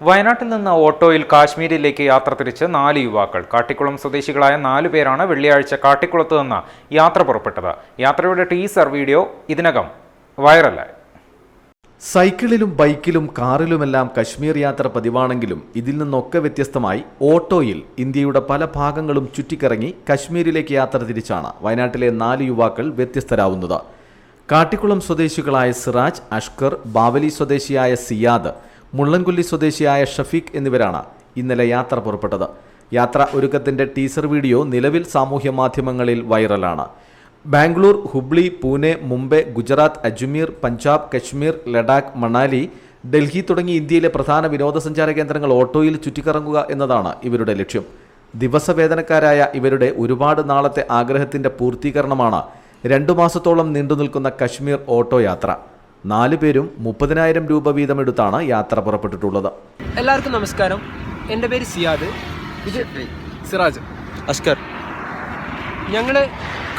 വയനാട്ടിൽ നിന്ന് ഓട്ടോയിൽ കാശ്മീരിലേക്ക് യാത്ര തിരിച്ച് നാല് യുവാക്കൾ. കാട്ടിക്കുളം സ്വദേശികളായ നാലു പേരാണ് വെള്ളിയാഴ്ച കാട്ടിക്കുളത്ത് നിന്ന് യാത്ര പുറപ്പെട്ടത്. യാത്രയുടെ ടീസർ വീഡിയോ ഇതിനകം വൈറലായി. സൈക്കിളിലും ബൈക്കിലും കാറിലുമെല്ലാം കശ്മീർ യാത്ര പതിവാണെങ്കിലും ഇതിൽ നിന്നൊക്കെ വ്യത്യസ്തമായി ഓട്ടോയിൽ ഇന്ത്യയുടെ പല ഭാഗങ്ങളും ചുറ്റിക്കറങ്ങി കശ്മീരിലേക്ക് യാത്ര തിരിച്ചാണ് വയനാട്ടിലെ നാല് യുവാക്കൾ വ്യത്യസ്തരാവുന്നത്. കാട്ടിക്കുളം സ്വദേശികളായ സിറാജ് അഷ്കർ ബാവലി സ്വദേശിയായ സിയാദ് മുള്ളൻകൊല്ലി സ്വദേശിയായ ഷഫീഖ് എന്നിവരാണ് ഇന്നലെ യാത്ര പുറപ്പെട്ടത്. യാത്ര ഒരുക്കത്തിന്റെ ടീസർ വീഡിയോ നിലവിൽ സാമൂഹ്യ മാധ്യമങ്ങളിൽ വൈറലാണ്. ബാംഗ്ലൂർ ഹുബ്ലി പൂനെ മുംബൈ ഗുജറാത്ത് അജ്മീർ പഞ്ചാബ് കശ്മീർ ലഡാക്ക് മണാലി ഡൽഹി തുടങ്ങി ഇന്ത്യയിലെ പ്രധാന വിനോദസഞ്ചാര കേന്ദ്രങ്ങൾ ഓട്ടോയിൽ ചുറ്റിക്കറങ്ങുക എന്നതാണ് ഇവരുടെ ലക്ഷ്യം. ദിവസവേതനക്കാരായ ഇവരുടെ ഒരുപാട് നാളത്തെ ആഗ്രഹത്തിന്റെ പൂർത്തീകരണമാണ് രണ്ടു മാസത്തോളം നീണ്ടുനിൽക്കുന്ന കശ്മീർ ഓട്ടോ യാത്ര. നാലു പേരും മുപ്പതിനായിരം രൂപ വീതം എടുത്താണ് യാത്ര പുറപ്പെട്ടിട്ടുള്ളത്. എല്ലാവർക്കും നമസ്കാരം. എന്റെ പേര് സിയാദ്. ഇത് സിറാജ്. അസ്കർ ഞങ്ങൾ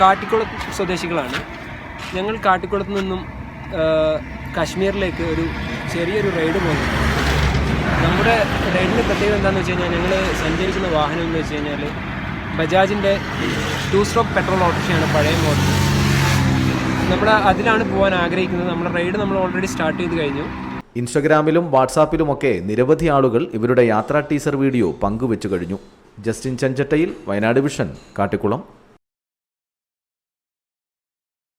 കാട്ടിക്കുളത്ത് സ്വദേശികളാണ്. ഞങ്ങൾ കാട്ടിക്കുളത്ത് നിന്നും കാശ്മീരിലേക്ക് ഒരു ചെറിയൊരു റൈഡ് പോകുന്നു. നമ്മുടെ റൈഡിന്റെ പ്രത്യേകത എന്താണെന്ന് വെച്ച് കഴിഞ്ഞാൽ ഞങ്ങൾ സഞ്ചരിക്കുന്ന വാഹനം എന്ന് വെച്ച് കഴിഞ്ഞാൽ ബജാജിന്റെ ടു സ്ട്രോക്ക് പെട്രോൾ ഓട്ടോറിക്ഷയാണ് പഴയ മോഡൽ നമ്മൾ അതിലാണ് പോകാൻ ആഗ്രഹിക്കുന്നത്. നമ്മുടെ റൈഡ് നമ്മൾ ഓൾറെഡി സ്റ്റാർട്ട് ചെയ്ത് കഴിഞ്ഞു. ഇൻസ്റ്റഗ്രാമിലും വാട്സാപ്പിലുമൊക്കെ നിരവധി ആളുകൾ ഇവരുടെ യാത്രാ ടീസർ വീഡിയോ പങ്കുവെച്ചു കഴിഞ്ഞു. ജസ്റ്റിൻ ചെഞ്ചട്ടയിൽ വയനാട് വിഷൻ കാട്ടിക്കുളം.